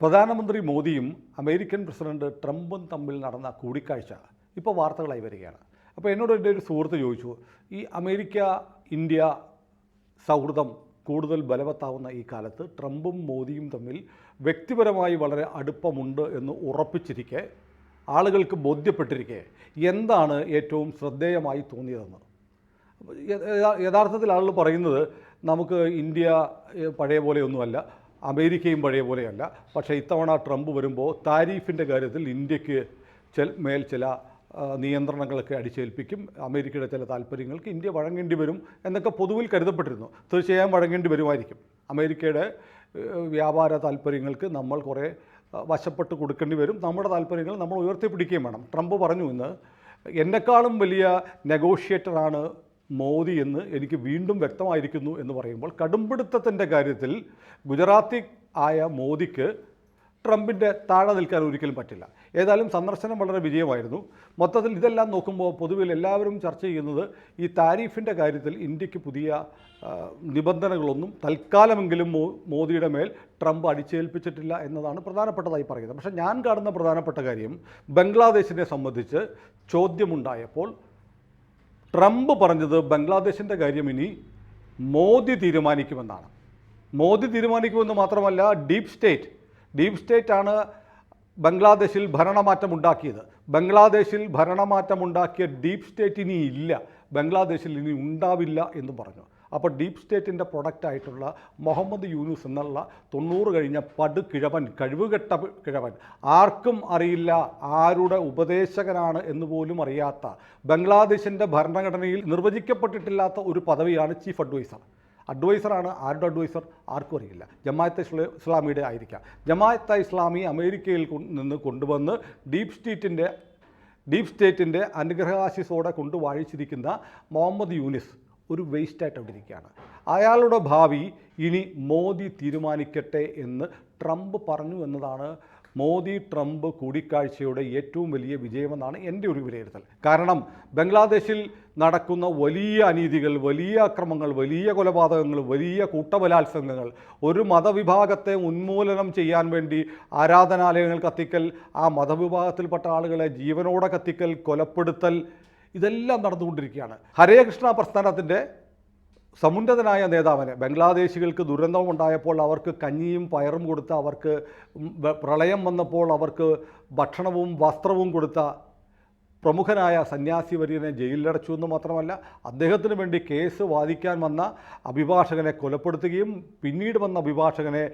പ്രധാനമന്ത്രി മോദിയും American president ട്രംപും തമ്മിൽ നടന്ന കൂടിക്കാഴ്ച ഇപ്പോൾ വാർത്തകളായി വരികയാണ്. അപ്പോൾ എന്നോട് എന്റെ ഒരു സുഹൃത്ത് ചോദിച്ചു ഈ അമേരിക്ക ഇന്ത്യ സൗഹൃദം കൂടുതൽ ബലവത്താവുന്ന ഈ കാലത്ത് ട്രംപും മോദിയും തമ്മിൽ വ്യക്തിപരമായി വളരെ അടുപ്പമുണ്ട് എന്ന് ഉറപ്പിച്ചിരിക്കെ ആളുകൾക്ക് ബോധ്യപ്പെട്ടിരിക്കെ എന്താണ് ഏറ്റവും ശ്രദ്ധേയമായി തോന്നിയതെന്ന്? യഥാർത്ഥത്തിൽ ആളുകൾ പറയുന്നത് നമുക്ക് ഇന്ത്യ പഴയ പോലെയൊന്നുമല്ല അമേരിക്കയും പഴയ പോലെയല്ല. പക്ഷേ ഇത്തവണ ട്രംപ് വരുമ്പോൾ താരീഫിന്റെ കാര്യത്തിൽ ഇന്ത്യയ്ക്ക് ചെൽ മേൽ ചില നിയന്ത്രണങ്ങളൊക്കെ അടിച്ചേൽപ്പിക്കും. അമേരിക്കയുടെ ചില താല്പര്യങ്ങൾക്ക് ഇന്ത്യ വഴങ്ങേണ്ടി വരും എന്നൊക്കെ പൊതുവിൽ കരുതപ്പെട്ടിരുന്നു. തീർച്ചയായും വഴങ്ങേണ്ടി വരുമായിരിക്കും. അമേരിക്കയുടെ വ്യാപാര താല്പര്യങ്ങൾക്ക് നമ്മൾ കുറേ വശപ്പെട്ട് കൊടുക്കേണ്ടി വരും. നമ്മുടെ താല്പര്യങ്ങൾ നമ്മൾ ഉയർത്തിപ്പിടിക്കുകയും വേണം. ട്രംപ് പറഞ്ഞു ഇന്ന് എന്നെക്കാളും വലിയ നെഗോഷിയേറ്ററാണ് മോദി എന്ന് എനിക്ക് വീണ്ടും വ്യക്തമായിരിക്കുന്നു എന്ന് പറയുമ്പോൾ കടുംപിടുത്തത്തിന്റെ കാര്യത്തിൽ ഗുജറാത്തി ആയ മോദിക്ക് ട്രംപിന്റെ താഴെ നിൽക്കാൻ ഒരിക്കലും പറ്റില്ല. ഏതായാലും സന്ദർശനം വളരെ വിജയമായിരുന്നു. മൊത്തത്തിൽ ഇതെല്ലാം നോക്കുമ്പോൾ പൊതുവിൽ എല്ലാവരും ചർച്ച ചെയ്യുന്നത് ഈ താരീഫിന്റെ കാര്യത്തിൽ ഇന്ത്യയ്ക്ക് പുതിയ നിബന്ധനകളൊന്നും തൽക്കാലമെങ്കിലും മോദിയുടെ മേൽ ട്രംപ് അടിച്ചേൽപ്പിച്ചിട്ടില്ല എന്നതാണ് പ്രധാനപ്പെട്ടതായി പറയുന്നത്. പക്ഷേ ഞാൻ കാണുന്ന പ്രധാനപ്പെട്ട കാര്യം ബംഗ്ലാദേശിനെ സംബന്ധിച്ച് ചോദ്യമുണ്ടായപ്പോൾ ട്രംപ് പറഞ്ഞത് ബംഗ്ലാദേശിന്റെ കാര്യം ഇനി മോദി തീരുമാനിക്കുമെന്നാണ്. മോദി തീരുമാനിക്കുമെന്ന് മാത്രമല്ല ഡീപ് സ്റ്റേറ്റ് ഡീപ് സ്റ്റേറ്റ് ആണ് ബംഗ്ലാദേശിൽ ഭരണമാറ്റം ഉണ്ടാക്കിയത്. ബംഗ്ലാദേശിൽ ഭരണമാറ്റം ഉണ്ടാക്കിയ ഡീപ് സ്റ്റേറ്റ് ഇനി ഇല്ല. ബംഗ്ലാദേശിൽ ഇനി ഉണ്ടാവില്ല എന്ന് പറഞ്ഞു. അപ്പോൾ ഡീപ് സ്റ്റേറ്റിന്റെ പ്രൊഡക്റ്റായിട്ടുള്ള മുഹമ്മദ് യൂനുസ് എന്നുള്ള തൊണ്ണൂറ് കഴിഞ്ഞ പട് കിഴവൻ കഴിവുകെട്ട കിഴവൻ ആർക്കും അറിയില്ല ആരുടെ ഉപദേശകനാണ് എന്ന് പോലും അറിയാത്ത ബംഗ്ലാദേശിന്റെ ഭരണഘടനയിൽ നിർവചിക്കപ്പെട്ടിട്ടില്ലാത്ത ഒരു പദവിയാണ് ചീഫ് അഡ്വൈസർ. അഡ്വൈസറാണ് ആരുടെ അഡ്വൈസർ? ആർക്കും അറിയില്ല. ജമാഅത്തെ ഇസ്ലാമിയുടെ ആയിരിക്കാം. ജമാഅത്തെ ഇസ്ലാമി അമേരിക്കയിൽ നിന്ന് കൊണ്ടുവന്ന് ഡീപ് സ്റ്റേറ്റിന്റെ ഡീപ് സ്റ്റേറ്റിന്റെ അനുഗ്രഹാശിസോടെ കൊണ്ട് വാഴിച്ചിരിക്കുന്ന മുഹമ്മദ് യൂനിസ് ഒരു വേസ്റ്റായിട്ട് അവിടെ ഇരിക്കുകയാണ് അയാളുടെ ഭാവി ഇനി മോദി തീരുമാനിക്കട്ടെ എന്ന് ട്രംപ് പറഞ്ഞു എന്നതാണ് മോദി ട്രംപ് കൂടിക്കാഴ്ചയുടെ ഏറ്റവും വലിയ വിജയമെന്നാണ് എന്റെ ഒരു വിലയിരുത്തൽ. കാരണം ബംഗ്ലാദേശിൽ നടക്കുന്ന വലിയ അനീതികൾ വലിയ അക്രമങ്ങൾ വലിയ കൊലപാതകങ്ങൾ വലിയ കൂട്ടബലാത്സംഗങ്ങൾ ഒരു മതവിഭാഗത്തെ ഉന്മൂലനം ചെയ്യാൻ വേണ്ടി ആരാധനാലയങ്ങൾ കത്തിക്കൽ ആ മതവിഭാഗത്തിൽപ്പെട്ട ആളുകളെ ജീവനോടെ കത്തിക്കൽ കൊലപ്പെടുത്തൽ ഇതെല്ലാം നടന്നുകൊണ്ടിരിക്കുകയാണ്. ഹരേ കൃഷ്ണ പ്രസ്ഥാനത്തിന്റെ സമുന്നതനായ നേതാവിനെ ബംഗ്ലാദേശികൾക്ക് ദുരന്തമുണ്ടായപ്പോൾ അവർക്ക് കഞ്ഞിയും പയറും കൊടുത്ത അവർക്ക് പ്രളയം വന്നപ്പോൾ അവർക്ക് ഭക്ഷണവും വസ്ത്രവും കൊടുത്ത പ്രമുഖനായ സന്യാസി വര്യനെ ജയിലിലടച്ചു എന്ന് മാത്രമല്ല അദ്ദേഹത്തിന് വേണ്ടി കേസ് വാദിക്കാൻ വന്ന അഭിഭാഷകനെ കൊലപ്പെടുത്തുകയും പിന്നീട് വന്ന അഭിഭാഷകനെ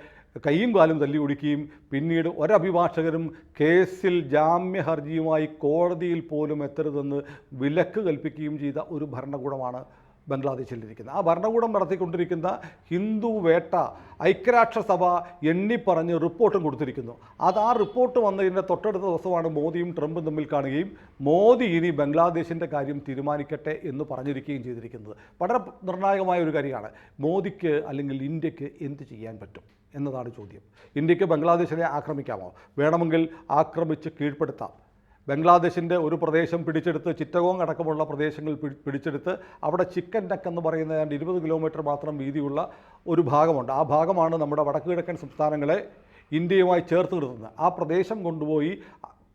കൈയും കാലും തല്ലി ഒടിക്കുകയും പിന്നീട് ഒരഭിഭാഷകരും കേസിൽ ജാമ്യ ഹർജിയുമായി കോടതിയിൽ പോലും എത്തരുതെന്ന് വിലക്ക് കൽപ്പിക്കുകയും ചെയ്ത ഒരു ഭരണകൂടമാണ് ബംഗ്ലാദേശിലിരിക്കുന്നത്. ആ ഭരണകൂടം നടത്തിക്കൊണ്ടിരിക്കുന്ന ഹിന്ദു വേട്ട ഐക്യരാഷ്ട്രസഭ എണ്ണിപ്പറഞ്ഞ് റിപ്പോർട്ടും കൊടുത്തിരിക്കുന്നു. അത് ആ റിപ്പോർട്ട് വന്നതിന്റെ തൊട്ടടുത്ത ദിവസമാണ് മോദിയും ട്രംപും തമ്മിൽ കാണുകയും മോദി ഇനി ബംഗ്ലാദേശിന്റെ കാര്യം തീരുമാനിക്കട്ടെ എന്ന് പറഞ്ഞിരിക്കുകയും ചെയ്തിരിക്കുന്നത്. വളരെ നിർണായകമായ ഒരു കാര്യമാണ്. മോദിക്ക് അല്ലെങ്കിൽ ഇന്ത്യയ്ക്ക് എന്ത് ചെയ്യാൻ പറ്റും എന്നതാണ് ചോദ്യം. ഇന്ത്യയ്ക്ക് ബംഗ്ലാദേശിനെ ആക്രമിക്കാമോ? വേണമെങ്കിൽ ആക്രമിച്ച് കീഴ്പ്പെടുത്താം. ബംഗ്ലാദേശിന്റെ ഒരു പ്രദേശം പിടിച്ചെടുത്ത് ചിറ്റഗോങ് അടക്കമുള്ള പ്രദേശങ്ങൾ പിടി- പിടിച്ചെടുത്ത് അവിടെ ചിക്കൻ നെക്ക് എന്ന് പറയുന്ന ഏതാണ്ട് ഇരുപത് കിലോമീറ്റർ മാത്രം വീതിയുള്ള ഒരു ഭാഗമുണ്ട്. ആ ഭാഗമാണ് നമ്മുടെ വടക്ക് കിഴക്കൻ സംസ്ഥാനങ്ങളെ ഇന്ത്യയുമായി ചേർത്ത് നിർത്തുന്നത്. ആ പ്രദേശം കൊണ്ടുപോയി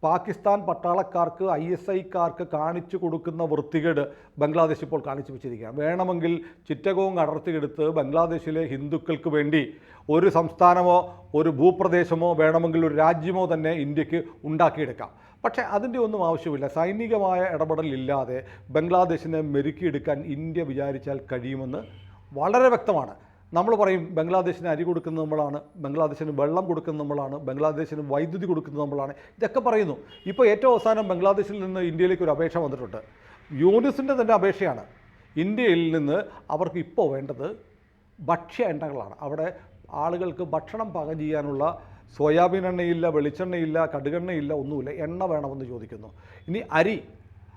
പാകിസ്ഥാൻ പട്ടാളക്കാർക്ക് ഐ എസ് ഐക്കാർക്ക് കാണിച്ചു കൊടുക്കുന്ന വൃത്തികേട് ബംഗ്ലാദേശ് ഇപ്പോൾ കാണിച്ചു വെച്ചിരിക്കുകയാണ്. വേണമെങ്കിൽ ചിറ്റകോങ് അടർത്തിയെടുത്ത് ബംഗ്ലാദേശിലെ ഹിന്ദുക്കൾക്ക് വേണ്ടി ഒരു സംസ്ഥാനമോ ഒരു ഭൂപ്രദേശമോ വേണമെങ്കിൽ ഒരു രാജ്യമോ തന്നെ ഇന്ത്യയ്ക്ക് ഉണ്ടാക്കിയെടുക്കാം. പക്ഷേ അതിന്റെ ഒന്നും ആവശ്യമില്ല. സൈനികമായ ഇടപെടലില്ലാതെ ബംഗ്ലാദേശിനെ മെരുക്കിയെടുക്കാൻ ഇന്ത്യ വിചാരിച്ചാൽ കഴിയുമെന്ന് വളരെ വ്യക്തമാണ്. നമ്മൾ പറയും ബംഗ്ലാദേശിന് അരി കൊടുക്കുന്നത് നമ്മളാണ് ബംഗ്ലാദേശിന് വെള്ളം കൊടുക്കുന്നത് നമ്മളാണ് ബംഗ്ലാദേശിന് വൈദ്യുതി കൊടുക്കുന്നത് നമ്മളാണ്. ഇതൊക്കെ പറയുന്നു. ഇപ്പോൾ ഏറ്റവും അവസാനം ബംഗ്ലാദേശിൽ നിന്ന് ഇന്ത്യയിലേക്ക് ഒരു അപേക്ഷ വന്നിട്ടുണ്ട്. യൂണിസിന്റെ തന്നെ അപേക്ഷയാണ്. ഇന്ത്യയിൽ നിന്ന് അവർക്ക് ഇപ്പോൾ വേണ്ടത് ഭക്ഷ്യ എണ്ണകളാണ്. അവിടെ ആളുകൾക്ക് ഭക്ഷണം പാകം ചെയ്യാനുള്ള സോയാബീൻ എണ്ണയില്ല വെളിച്ചെണ്ണയില്ല കടുകെണ്ണയില്ല ഒന്നുമില്ല. എണ്ണ വേണമെന്ന് ചോദിക്കുന്നു. ഇനി അരി.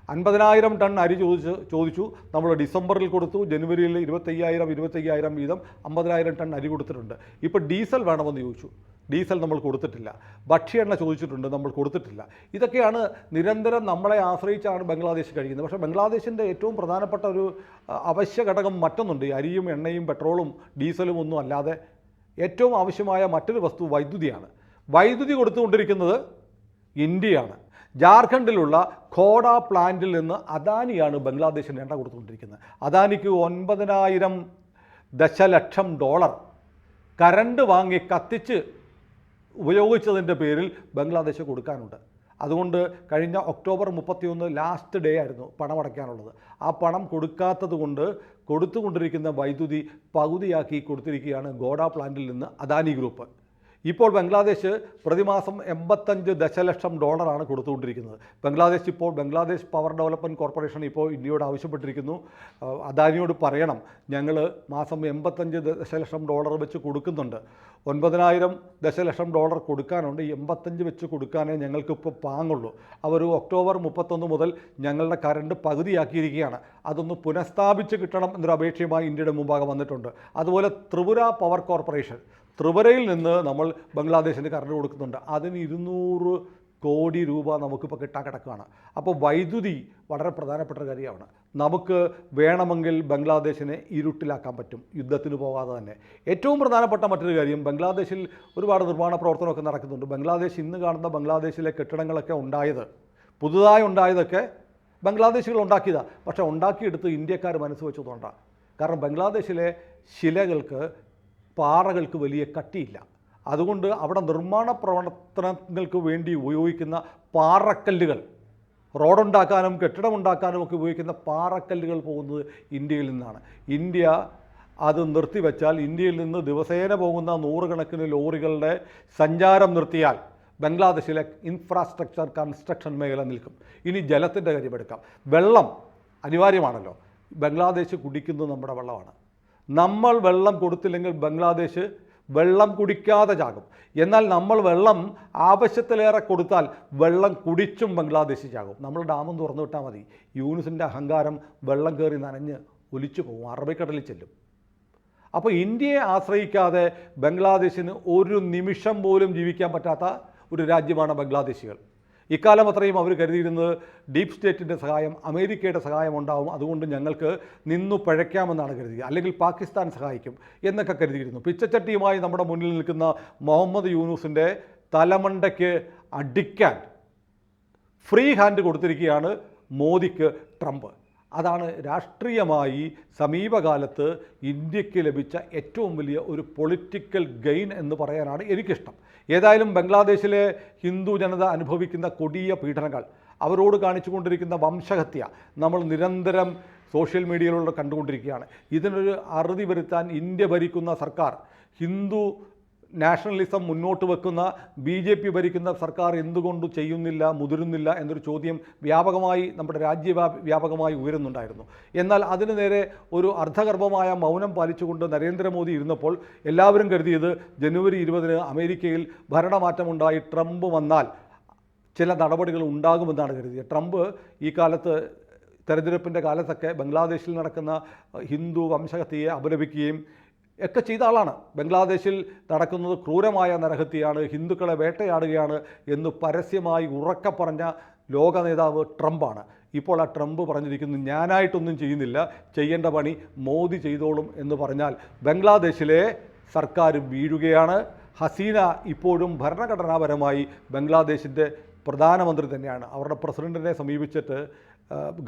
അൻപതിനായിരം ടൺ അരി ചോദിച്ച് ചോദിച്ചു. നമ്മൾ ഡിസംബറിൽ കൊടുത്തു. ജനുവരിയിൽ ഇരുപത്തയ്യായിരം ഇരുപത്തയ്യായിരം വീതം അമ്പതിനായിരം ടൺ അരി കൊടുത്തിട്ടുണ്ട്. ഇപ്പോൾ ഡീസൽ വേണമെന്ന് ചോദിച്ചു. ഡീസൽ നമ്മൾ കൊടുത്തിട്ടില്ല. ഭക്ഷ്യ എണ്ണ ചോദിച്ചിട്ടുണ്ട്. നമ്മൾ കൊടുത്തിട്ടില്ല. ഇതൊക്കെയാണ് നിരന്തരം നമ്മളെ ആശ്രയിച്ചാണ് ബംഗ്ലാദേശ് കഴിയുന്നത് പക്ഷേ ബംഗ്ലാദേശിന്റെ ഏറ്റവും പ്രധാനപ്പെട്ട ഒരു അവശ്യ ഘടകം മറ്റൊന്നുണ്ട്. അരിയും എണ്ണയും പെട്രോളും ഡീസലും ഒന്നും അല്ലാതെ ഏറ്റവും ആവശ്യമായ മറ്റൊരു വസ്തു വൈദ്യുതിയാണ്. വൈദ്യുതി കൊടുത്തുകൊണ്ടിരിക്കുന്നത് ഇന്ത്യയാണ്. ജാർഖണ്ഡിലുള്ള ഖോഡ പ്ലാന്റിൽ നിന്ന് അദാനിയാണ് ബംഗ്ലാദേശിന് എണ്ണ കൊടുത്തുകൊണ്ടിരിക്കുന്നത്. അദാനിക്ക് ഒൻപതിനായിരം ദശലക്ഷം ഡോളർ കരണ്ട് വാങ്ങി കത്തിച്ച് ഉപയോഗിച്ചതിന്റെ പേരിൽ ബംഗ്ലാദേശ് കൊടുക്കാനുണ്ട്. അതുകൊണ്ട് കഴിഞ്ഞ ഒക്ടോബർ മുപ്പത്തിയൊന്ന് ലാസ്റ്റ് ഡേ ആയിരുന്നു പണം അടയ്ക്കാനുള്ളത് ആ പണം കൊടുക്കാത്തത് കൊണ്ട് കൊടുത്തുകൊണ്ടിരിക്കുന്ന വൈദ്യുതി പകുതിയാക്കി കൊടുത്തിരിക്കുകയാണ് ഗോഡ പ്ലാന്റിൽ നിന്ന് അദാനി ഗ്രൂപ്പ് ഇപ്പോൾ ബംഗ്ലാദേശ് പ്രതിമാസം എൺപത്തഞ്ച് ദശലക്ഷം ഡോളറാണ് കൊടുത്തുകൊണ്ടിരിക്കുന്നത്. ബംഗ്ലാദേശ് ഇപ്പോൾ ബംഗ്ലാദേശ് പവർ ഡെവലപ്മെന്റ് കോർപ്പറേഷൻ ഇപ്പോൾ ഇന്ത്യയോട് ആവശ്യപ്പെട്ടിരിക്കുന്നു. അദാനിയോട് പറയണം ഞങ്ങൾ മാസം എൺപത്തഞ്ച് ദശലക്ഷം ഡോളർ വെച്ച് കൊടുക്കുന്നുണ്ട്. ഒൻപതിനായിരം ദശലക്ഷം ഡോളർ കൊടുക്കാനുണ്ട് ഈ എൺപത്തഞ്ച് വെച്ച് കൊടുക്കാനേ ഞങ്ങൾക്കിപ്പോൾ പാങ്ങുള്ളൂ. അവർ ഒക്ടോബർ മുപ്പത്തൊന്ന് മുതൽ ഞങ്ങളുടെ കറണ്ട് പകുതിയാക്കിയിരിക്കുകയാണ്. അതൊന്ന് പുനഃസ്ഥാപിച്ച് കിട്ടണം എന്നൊരു അപേക്ഷയുമായി ഇന്ത്യയുടെ മുമ്പാകെ വന്നിട്ടുണ്ട്. അതുപോലെ ത്രിപുര പവർ കോർപ്പറേഷൻ ത്രിപുരയിൽ നിന്ന് നമ്മൾ ബംഗ്ലാദേശിന് കറണ്ട് കൊടുക്കുന്നുണ്ട്. അതിന് ഇരുന്നൂറ് കോടി രൂപ നമുക്കിപ്പോൾ കിട്ടാൻ കിടക്കുകയാണ്. അപ്പോൾ വൈദ്യുതി വളരെ പ്രധാനപ്പെട്ട ഒരു കാര്യമാണ്. നമുക്ക് വേണമെങ്കിൽ ബംഗ്ലാദേശിനെ ഇരുട്ടിലാക്കാൻ പറ്റും. യുദ്ധത്തിന് പോകാതെ തന്നെ. ഏറ്റവും പ്രധാനപ്പെട്ട മറ്റൊരു കാര്യം ബംഗ്ലാദേശിൽ ഒരുപാട് നിർമ്മാണ പ്രവർത്തനമൊക്കെ നടക്കുന്നുണ്ട്. ബംഗ്ലാദേശ് ഇന്ന് കാണുന്ന ബംഗ്ലാദേശിലെ കെട്ടിടങ്ങളൊക്കെ ഉണ്ടായത് പുതുതായി ഉണ്ടായതൊക്കെ ബംഗ്ലാദേശികൾ ഉണ്ടാക്കിയതാണ് പക്ഷേ ഉണ്ടാക്കിയെടുത്ത് ഇന്ത്യക്കാർ മനസ്സ് വെച്ചതുകൊണ്ടാണ് കാരണം ബംഗ്ലാദേശിലെ ശിലകൾക്ക് പാറകൾക്ക് വലിയ കട്ടിയില്ല. അതുകൊണ്ട് അവിടെ നിർമ്മാണ പ്രവർത്തനങ്ങൾക്ക് വേണ്ടി ഉപയോഗിക്കുന്ന പാറക്കല്ലുകൾ റോഡുണ്ടാക്കാനും കെട്ടിടമുണ്ടാക്കാനും ഒക്കെ ഉപയോഗിക്കുന്ന പാറക്കല്ലുകൾ പോകുന്നത് ഇന്ത്യയിൽ നിന്നാണ്. ഇന്ത്യ അത് നിർത്തിവെച്ചാൽ ഇന്ത്യയിൽ നിന്ന് ദിവസേന പോകുന്ന നൂറുകണക്കിന് ലോറികളുടെ സഞ്ചാരം നിർത്തിയാൽ ബംഗ്ലാദേശിലെ ഇൻഫ്രാസ്ട്രക്ചർ കൺസ്ട്രക്ഷൻ മേഖല നിൽക്കും. ഇനി ജലത്തിന്റെ കാര്യമെടുക്കാം വെള്ളം അനിവാര്യമാണല്ലോ. ബംഗ്ലാദേശ് കുടിക്കുന്നത് നമ്മുടെ വെള്ളമാണ്. നമ്മൾ വെള്ളം കൊടുത്തില്ലെങ്കിൽ ബംഗ്ലാദേശ് വെള്ളം കുടിക്കാതെ ചാകും. എന്നാൽ നമ്മൾ വെള്ളം ആവശ്യത്തിലേറെ കൊടുത്താൽ വെള്ളം കുടിച്ചും ബംഗ്ലാദേശ് ചാകും. നമ്മൾ ഡാമും തുറന്നു വിട്ടാൽ മതി. യൂണിസിന്റെ അഹങ്കാരം വെള്ളം കയറി നനഞ്ഞ് ഒലിച്ചു പോകും. അറബിക്കടലിൽ ചെല്ലും. അപ്പോൾ ഇന്ത്യയെ ആശ്രയിക്കാതെ ബംഗ്ലാദേശിന് ഒരു നിമിഷം പോലും ജീവിക്കാൻ പറ്റാത്ത ഒരു രാജ്യമാണ് ബംഗ്ലാദേശികൾ. ഇക്കാലം അത്രയും അവർ കരുതിയിരുന്നത് ഡീപ് സ്റ്റേറ്റിന്റെ സഹായം അമേരിക്കയുടെ സഹായം ഉണ്ടാവും. അതുകൊണ്ട് ഞങ്ങൾക്ക് നിന്നു പഴയ്ക്കാമെന്നാണ് കരുതിയത്. അല്ലെങ്കിൽ പാകിസ്ഥാൻ സഹായിക്കും എന്നൊക്കെ കരുതിയിരുന്നു. പിച്ചച്ചട്ടിയുമായി നമ്മുടെ മുന്നിൽ നിൽക്കുന്ന മുഹമ്മദ് യൂനൂസിന്റെ തലമണ്ടയ്ക്ക് അടിക്കാൻ ഫ്രീ ഹാൻഡ് കൊടുത്തിരിക്കുകയാണ് മോദിക്ക് ട്രംപ്. അതാണ് രാഷ്ട്രീയമായി സമീപകാലത്ത് ഇന്ത്യയ്ക്ക് ലഭിച്ച ഏറ്റവും വലിയ ഒരു പൊളിറ്റിക്കൽ ഗെയിൻ എന്ന് പറയാനാണ് എനിക്കിഷ്ടം. ഏതായാലും ബംഗ്ലാദേശിലെ ഹിന്ദു ജനത അനുഭവിക്കുന്ന കൊടിയ പീഡനങ്ങൾ അവരോട് കാണിച്ചുകൊണ്ടിരിക്കുന്ന വംശഹത്യ നമ്മൾ നിരന്തരം സോഷ്യൽ മീഡിയയിലൂടെ കണ്ടുകൊണ്ടിരിക്കുകയാണ്. ഇതിനൊരു അറുതി വരുത്താൻ ഇന്ത്യ ഭരിക്കുന്ന സർക്കാർ ഹിന്ദു നാഷണലിസം മുന്നോട്ട് വെക്കുന്ന ബി ജെ പി ഭരിക്കുന്ന സർക്കാർ എന്തുകൊണ്ട് ചെയ്യുന്നില്ല മുതിരുന്നില്ല എന്നൊരു ചോദ്യം വ്യാപകമായി നമ്മുടെ രാജ്യ വ്യാപകമായി ഉയരുന്നുണ്ടായിരുന്നു. എന്നാൽ അതിനു നേരെ ഒരു അർദ്ധഗർഭമായ മൗനം പാലിച്ചുകൊണ്ട് നരേന്ദ്രമോദി ഇരുന്നപ്പോൾ എല്ലാവരും കരുതിയത് ജനുവരി ഇരുപതിന് അമേരിക്കയിൽ ഭരണമാറ്റമുണ്ടായി ട്രംപ് വന്നാൽ ചില നടപടികൾ ഉണ്ടാകുമെന്നാണ് കരുതിയത്. ട്രംപ് ഈ കാലത്ത് തെരഞ്ഞെടുപ്പിന്റെ കാലത്തൊക്കെ ബംഗ്ലാദേശിൽ നടക്കുന്ന ഹിന്ദു വംശഹത്യയെ അപലപിക്കുകയും ഒക്കെ ചെയ്ത ആളാണ്. ബംഗ്ലാദേശിൽ നടക്കുന്നത് ക്രൂരമായ നരഹത്യയാണ് ഹിന്ദുക്കളെ വേട്ടയാടുകയാണ് എന്ന് പരസ്യമായി ഉറക്കെ പറഞ്ഞ ലോക നേതാവ് ട്രംപാണ്. ഇപ്പോൾ ആ ട്രംപ് പറഞ്ഞിരിക്കുന്നു ഞാനായിട്ടൊന്നും ചെയ്യുന്നില്ല ചെയ്യേണ്ട പണി മോദി ചെയ്തോളും എന്ന് പറഞ്ഞാൽ ബംഗ്ലാദേശിലെ സർക്കാർ വീഴുകയാണ്. ഹസീന ഇപ്പോഴും ഭരണഘടനാപരമായി ബംഗ്ലാദേശിന്റെ പ്രധാനമന്ത്രി തന്നെയാണ്. അവരുടെ പ്രസിഡന്റിനെ സമീപിച്ചിട്ട്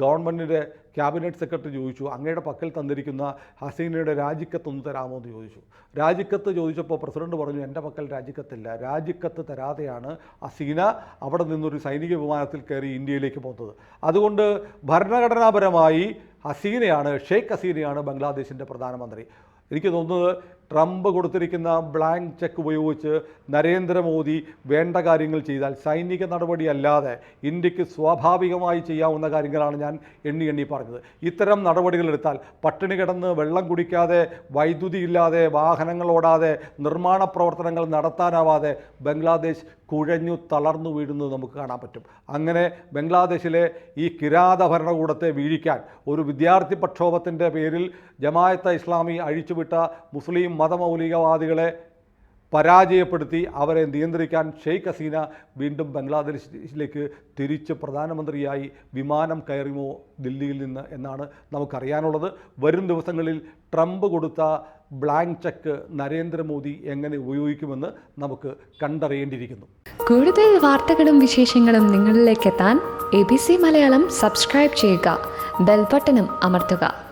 ഗവൺമെന്റിന്റെ ക്യാബിനറ്റ് സെക്രട്ടറി ചോദിച്ചു അങ്ങയുടെ പക്കൽ തന്നിരിക്കുന്ന ഹസീനയുടെ രാജിക്കത്ത് ഒന്ന് തരാമോ എന്ന് ചോദിച്ചു. രാജിക്കത്ത് ചോദിച്ചപ്പോൾ പ്രസിഡന്റ് പറഞ്ഞു എന്റെ പക്കൽ രാജിക്കത്തില്ല രാജിക്കത്ത് തരാതെയാണ് ഹസീന അവിടെ നിന്നൊരു സൈനിക വിമാനത്തിൽ കയറി ഇന്ത്യയിലേക്ക് പോകുന്നത്. അതുകൊണ്ട് ഭരണഘടനാപരമായി ഹസീനയാണ് ഷെയ്ഖ് ഹസീനയാണ് ബംഗ്ലാദേശിന്റെ പ്രധാനമന്ത്രി. എനിക്ക് തോന്നുന്നത് ട്രംപ് കൊടുത്തിരിക്കുന്ന ബ്ലാങ്ക് ചെക്ക് ഉപയോഗിച്ച് നരേന്ദ്രമോദി വേണ്ട കാര്യങ്ങൾ ചെയ്താൽ സൈനിക നടപടി അല്ലാതെ ഇന്ത്യയ്ക്ക് സ്വാഭാവികമായി ചെയ്യാവുന്ന കാര്യങ്ങളാണ് ഞാൻ എണ്ണി എണ്ണി പറഞ്ഞത്. ഇത്തരം നടപടികൾ എടുത്താൽ പട്ടിണി കിടന്ന് വെള്ളം കുടിക്കാതെ വൈദ്യുതി ഇല്ലാതെ വാഹനങ്ങൾ ഓടാതെ നിർമ്മാണ പ്രവർത്തനങ്ങൾ നടത്താനാവാതെ ബംഗ്ലാദേശ് കുഴഞ്ഞു തളർന്നു വീഴുന്നത് നമുക്ക് കാണാൻ പറ്റും. അങ്ങനെ ബംഗ്ലാദേശിലെ ഈ കിരാത ഭരണകൂടത്തെ വീഴിക്കാൻ ഒരു വിദ്യാർത്ഥി പ്രക്ഷോഭത്തിന്റെ പേരിൽ ജമായത്തെ ഇസ്ലാമി അഴിച്ചുവിട്ട മുസ്ലിം മതമൗലികവാദികളെ പരാജയപ്പെടുത്തി അവരെ നിയന്ത്രിക്കാൻ ഷെയ്ഖ് ഹസീന വീണ്ടും ബംഗ്ലാദേശിലേക്ക് തിരിച്ച് പ്രധാനമന്ത്രിയായി വിമാനം കയറുമോ ദില്ലിയിൽ നിന്ന് എന്നാണ് നമുക്കറിയാനുള്ളത്. വരും ദിവസങ്ങളിൽ ട്രംപ് കൊടുത്ത ബ്ലാങ്ക് ചെക്ക് നരേന്ദ്രമോദി എങ്ങനെ ഉപയോഗിക്കുമെന്ന് നമുക്ക് കണ്ടറിയേണ്ടിയിരിക്കുന്നു. കൂടുതൽ വാർത്തകളും വിശേഷങ്ങളും നിങ്ങളിലേക്ക് എത്താൻ A B C Malayalam subscribe ചെയ്യുക. ബെൽബട്ടനും അമർത്തുക.